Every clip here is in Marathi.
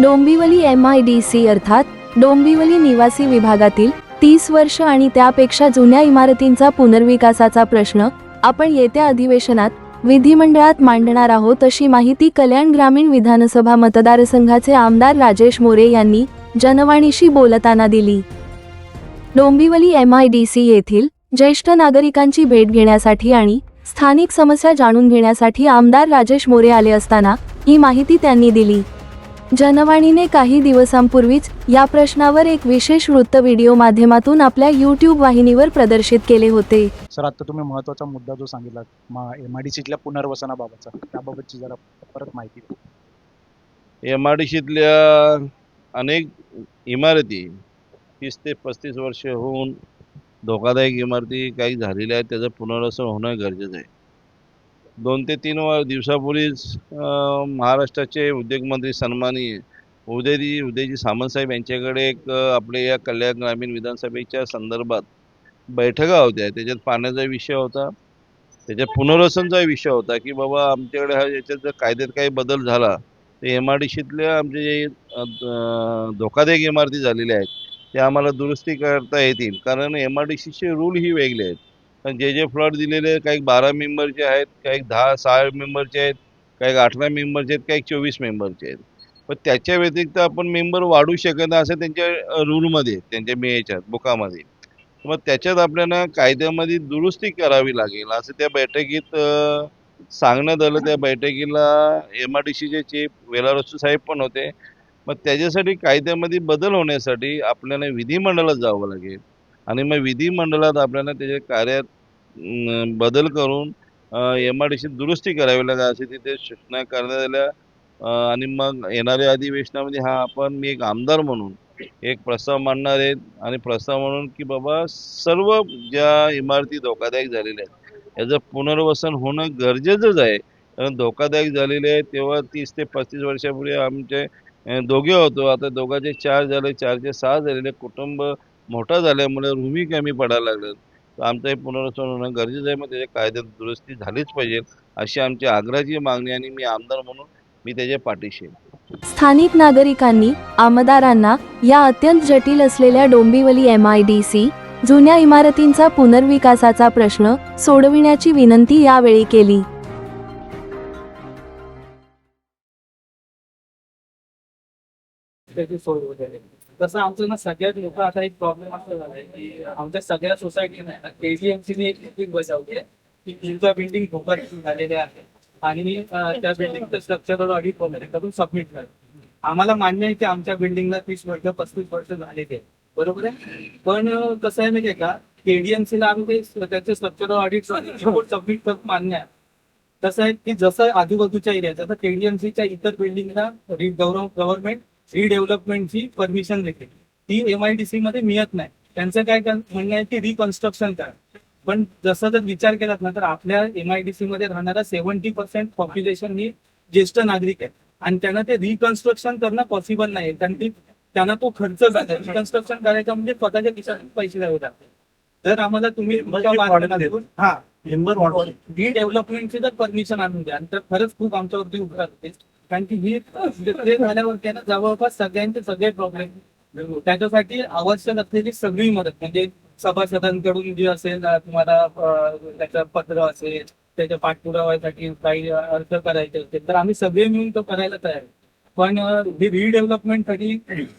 Dombivli M I D C अर्थात डोंबिवली निवासी विभागातील तीस वर्ष आणि त्यापेक्षा जुन्या इमारतींचा पुनर्विकासाचा प्रश्न आपण येत्या अधिवेशनात विधिमंडळात मांडणार आहोत अशी माहिती कल्याण ग्रामीण विधानसभा मतदारसंघाचे आमदार राजेश मोरे यांनी जनवाणीशी बोलताना दिली. Dombivli M I D C येथील ज्येष्ठ नागरिकांची भेट घेण्यासाठी आणि स्थानिक समस्या जाणून घेण्यासाठी आमदार राजेश मोरे आले असताना ही माहिती त्यांनी दिली. जनवाणीने काही दिवसांपूर्वीच या प्रश्नावर एक विशेष वृत्त व्हिडिओ माध्यमातून आपल्या यूट्यूब वाहिनीवर प्रदर्शित केले होते सर आता तुम्ही महत्त्वाचा मुद्दा जो सांगितला एम आय डी सीतल्या पुनर्वसनाबाबतचा त्याबाबतची जरा परत माहिती द्या. एम आय डी सीतल्या अनेक इमारती तीस ते पस्तीस वर्ष होऊन धोकादायक इमारती काही झालेल्या आहेत त्याचं पुनर्वसन होणं गरजेचं आहे दोन ते तीन व दिवसापूर्वीच महाराष्ट्राचे उद्योगमंत्री सन्मानी उदयजी उदयजी सामंतसाहेब यांच्याकडे एक आपले आपल्या या कल्याण ग्रामीण विधानसभेच्या संदर्भात बैठका होत्या. त्याच्यात पाण्याचा विषय होता. त्याच्यात पुनर्वसनचा विषय होता की बाबा आमच्याकडे हा याच्यात जर कायद्यात काही बदल झाला तर एम आय डी सीतल्या आमचे जे धोकादायक इमारती झालेल्या आहेत ते आम्हाला दुरुस्ती करता येतील. कारण एम आय डी सीचे रूल ही वेगळे आहेत. जे जे फ्लॉट दिलेले काही बारा मेंबरचे आहेत काही दहा सहा मेंबरचे आहेत काही अठरा मेंबरचे आहेत काही चोवीस मेंबरचे आहेत. पण त्याच्या व्यतिरिक्त आपण मेंबर वाढू शकत नाही असं त्यांच्या रूलमध्ये त्यांच्या मे याच्यात बुकामध्ये मग त्याच्यात आपल्याला कायद्यामध्ये दुरुस्ती करावी लागेल असं त्या बैठकीत सांगण्यात आलं. त्या बैठकीला एम आर डी सीचे चीफ वेलारसू साहेब पण होते. मग त्याच्यासाठी कायद्यामध्ये बदल होण्यासाठी आपल्याला विधिमंडळात जावं लागेल. आणि मग विधिमंडळात आपल्याला त्याच्या कार्यात बदल करून एम आय डी सी दुरुस्ती करावी लागेल अशी तिथे सूचना करण्यात आल्या आणि मग येणाऱ्या अधिवेशनामध्ये हा आपण मी एक आमदार म्हणून एक प्रस्ताव मांडणार आहेत आणि प्रस्ताव म्हणून की बाबा सर्व ज्या इमारती धोकादायक झालेल्या आहेत याचं पुनर्वसन होणं गरजेचंच आहे. कारण धोकादायक झालेले आहे तेव्हा तीस ते पस्तीस वर्षापूर्वी आमचे दोघे होतो. आता दोघांचे चार झाले चारचे सहा झालेले कुटुंब मोठा झाल्यामुळे रूमही कमी पडायला लागलं तर आमचं हे पुनर्वसन होणं गरजेचं आहे. मग त्याच्या कायद्यात दुरुस्ती झालीच पाहिजे अशी आमची आग्रहाची मागणी आणि मी आमदार म्हणून मी त्याच्या पाठीशी स्थानिक नागरिकांनी आमदारांना या अत्यंत जटिल असलेल्या Dombivli M I D C जुन्या इमारतींचा पुनर्विकासाचा प्रश्न सोडविण्याची विनंती यावेळी केली. तसं आमचं ना सगळ्यात मोठा आता एक प्रॉब्लेम असा झालाय की आमच्या सगळ्या सोसायटीने केजीएमसीने एक बिल्डिंग बजावली आहे. की बिल्डिंग धोका झालेल्या आहे. आणि त्या बिल्डिंगचं स्ट्रक्चरल ऑडिट वगैरे करून सबमिट कर आम्हाला मान्य आहे की आमच्या बिल्डिंगला तीस वर्ष पस्तीस वर्ष झालेले आहे. बरोबर आहे? पण कसं आहे माहितीये का? केडीएमसीला ला आम्ही ते त्याचे स्ट्रक्चरल ऑडिट रिपोर्ट सबमिट करत मान्य आहे. कसं आहे की जसं आजूबाजूच्या एरियात आता केडीएमसीच्या इतर बिल्डिंगला गव्हर्नमेंट रिडेव्हलपमेंटची परमिशन देते. ती एमआयडीसी मध्ये मिळत नाही. त्यांचं काय म्हणणं आहे की रिकन्स्ट्रक्शन करा. पण जसं जर विचार केलात ना तर आपल्या एमआयडीसी मध्ये राहणारा सेव्हन्टी पर्सेंट पॉप्युलेशन ही ज्येष्ठ नागरिक आहे. आणि त्यांना ते रिकन्स्ट्रक्शन करणं पॉसिबल नाही. कारण की त्यांना तो खर्च झाला. रिकन्स्ट्रक्शन करायचा म्हणजे स्वतःच्या खिशातून पैसे द्यावे लागतात. तर आम्हाला तुम्ही हा. रिडेव्हलपमेंटची जर परमिशन आणून द्या तर खरंच खूप आमच्यावरती उपकार होते. कारण की ही ते झाल्यावरती जवळपास सगळ्यांचे सगळे प्रॉब्लेम त्याच्यासाठी आवश्यक असलेली सगळी मदत म्हणजे सभासदांकडून जी असेल तुम्हाला त्याचं पत्र असेल त्याच्या पाठपुराव्यासाठी काही अर्ज करायचे असेल तर आम्ही सगळे मिळून तो करायला तयार. पण हे रिडेव्हलपमेंटसाठी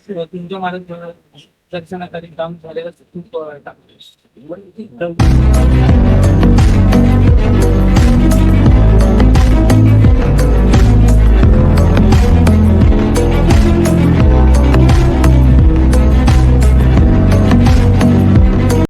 तुमच्या मार्गदर्शनाखाली काम झालेलं खूप